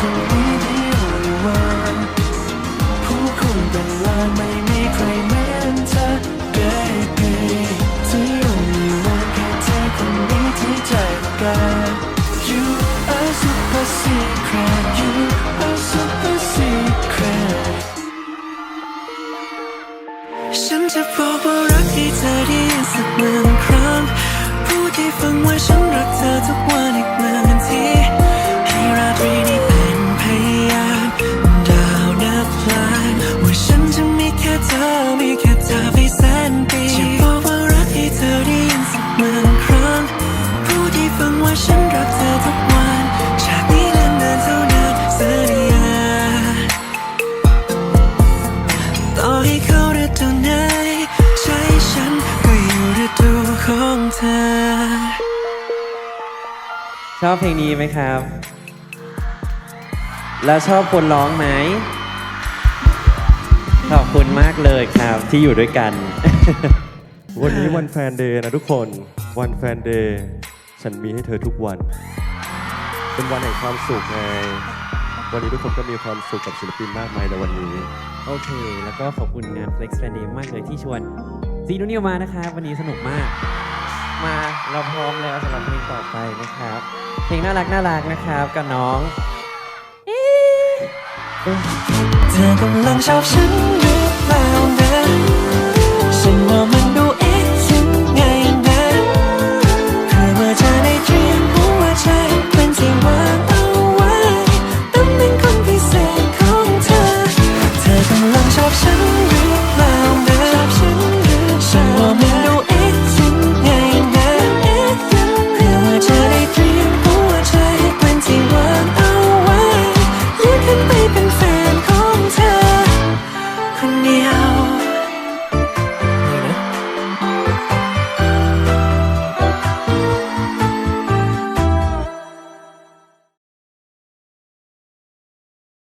คนนี้ที่รู้ว่าผู้คนเป็นล้านไม่มีใครเหมือนเธอ baby ที่ยังมีวันแค่เธอคนนี้ที่ใจการ you are super secret you are super secret ฉันจะบอกว่ารักให้เธอได้ยินสักหมื่นครั้งพูดให้ฟังว่าฉันรักเธอทุกวัน ชอบเพลงนี้ไหมครับ แล้วชอบคนร้องไหม ขอบคุณมากเลยครับที่อยู่ด้วยกัน วันนี้วันแฟนเดย์นะทุกคน วันแฟนเดย์ฉันมีให้เธอทุกวัน เป็นวันแห่งความสุขไง วันนี้ทุกคนก็มีความสุขกับศิลปินมากมายในวันนี้ โอเค แล้วก็ขอบคุณงาน Flex f r i d a y มากเลยที่ชวนซีนูนิวมานะครับวันนี้สนุกมาก มา เราพร้อมแล้วสำหรับเพลงต่อไปนะครับ เพลงน่ารักน่ารักนะครับกับน้องเธอกำลังชอบฉันหรือเปล่านะ